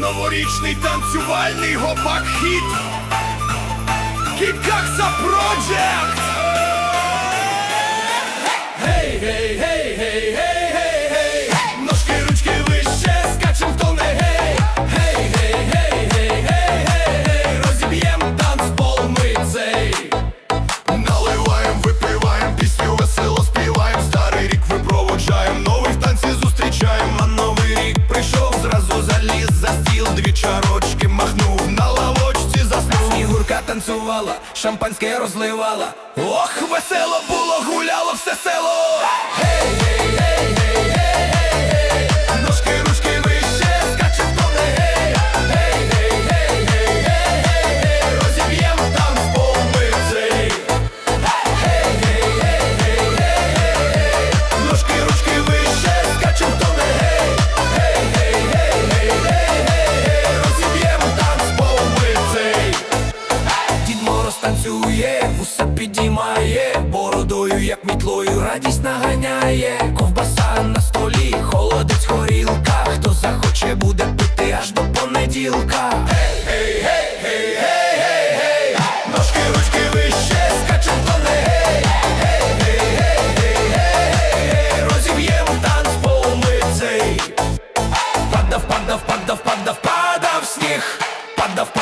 Новорічний танцювальний гопак хіт Кікакса Проджект Танцювала, шампанське розливала. Ох, весело було, гуляло все село. Гей, танцює, підіймає Бородою, як мітлою, радість наганяє. Ковбаса на столі, холодець горілка. Хто захоче, буде пити аж до понеділка. Ножки, ручки вище, скачем хто не гей Гей, гей, гей, гей, Падав, падав, падав, падав, падав сніг. Падав, падав,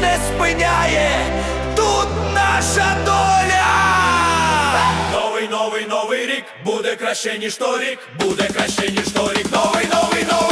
не спиняє, тут наша доля. Новий, новий, новий рік буде краще, ніж торік, буде краще, ніж торік, новий, новий, новий!